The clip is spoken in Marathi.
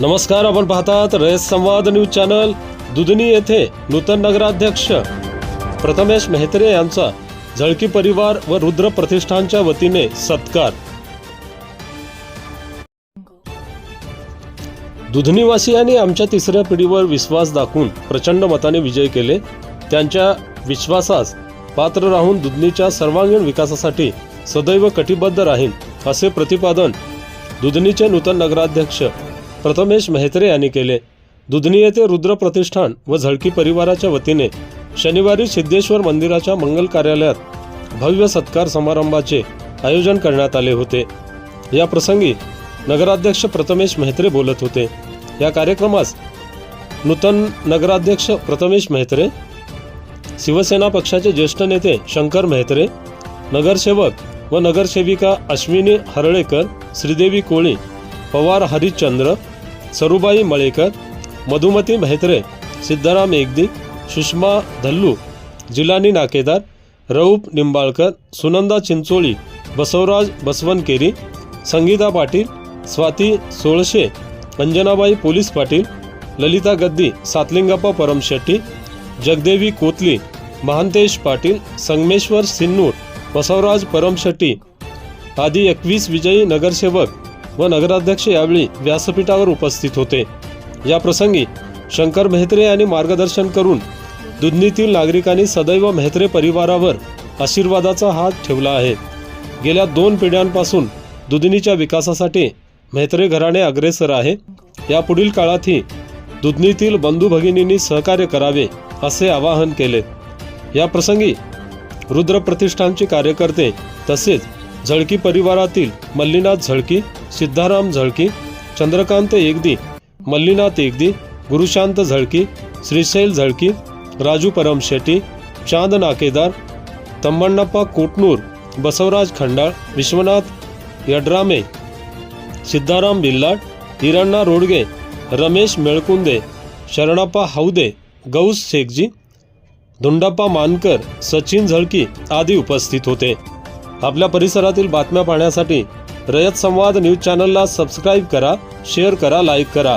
नमस्कार आपण पाहतात रयत संवाद न्यूज चॅनल दुधनी येथे नूतन नगराध्यक्ष प्रथमेश मेहत्रे यांचा झळकी परिवार व रुद्र प्रतिष्ठानच्या वतीने सत्कार. दुधनीवासियांनी आमच्या तिसऱ्या पिढीवर विश्वास दाखवून प्रचंड मताने विजय केले. त्यांच्या विश्वासास पात्र राहून दुधनीच्या सर्वांगीण विकासासाठी सदैव कटिबद्ध राहीन असे प्रतिपादन दुधनीचे नूतन नगराध्यक्ष प्रथमेश मेहत्रे यांनी केले. दुधनी येथे रुद्र प्रतिष्ठान व झळकी परिवाराच्या वतीने शनिवारी सिद्धेश्वर मंदिराच्या मंगल कार्यालयात भव्य सत्कार समारंभाचे आयोजन करण्यात आले होते. या प्रसंगी नगराध्यक्ष प्रथमेश मेहत्रे बोलत होते. या कार्यक्रमास नूतन नगराध्यक्ष प्रथमेश मेहत्रे शिवसेना पक्षाचे ज्येष्ठ नेते शंकर मेहत्रे नगरसेवक व नगरसेविका अश्विनी हरळेकर श्रीदेवी कोळी पवार हरिश्चंद्र सरुबाई मळेकर मधुमती मेहत्रे सिद्धाराम एकदी सुषमा धल्लू जिलानी नाकेदार रऊप निंबाळकर सुनंदा चिंचोळी बसवराज बसवनकेरी संगीता पाटील स्वाती सोळशे अंजनाबाई पोलीस पाटील ललिता गद्दी सातलिंगप्पा परमशेट्टी जगदेवी कोतली महांतेश पाटील संगमेश्वर सिन्नूर बसवराज परमशेट्टी आदी एकवीस विजयी नगरसेवक व नगराध्यक्ष यावेळी व्यासपीठावर उपस्थित होते. या प्रसंगी शंकर मेहत्रे यांनी मार्गदर्शन करून दुधनीतील नागरिकांनी सदैव मेहत्रे परिवारावर आशीर्वादाचा हात ठेवला आहे. गेल्या दोन पिढ्यांपासून दुधनीच्या विकासासाठी मेहत्रे घराणे अग्रेसर आहे. यापुढील काळातही दुधनीतील बंधू भगिनींनी सहकार्य करावे असे आवाहन केले. या प्रसंगी रुद्र प्रतिष्ठानचे कार्यकर्ते तसेच झळकी परिवारातील मल्लीनाथ झळकी सिद्धाराम झळकी चंद्रकांत एकदी मल्लीनाथ एकदी गुरुशांत झळकी श्रीशैल झळकी राजू परम शेट्टी चांद नाकेदार तम्मण्णप्पा कोटनूर बसवराज खंडाळ विश्वनाथ यड्रामे सिद्धाराम बिल्लाट हिरण्णा रोडगे रमेश मेळकुंदे शरणप्पा हौदे गौस शेखजी धुंडाप्पा मानकर सचिन झळकी आदी उपस्थित होते. आपल्या परिसरातील बातम्या पाहण्यासाठी रयत संवाद न्यूज चॅनलला सबस्क्राईब करा शेअर करा लाईक करा.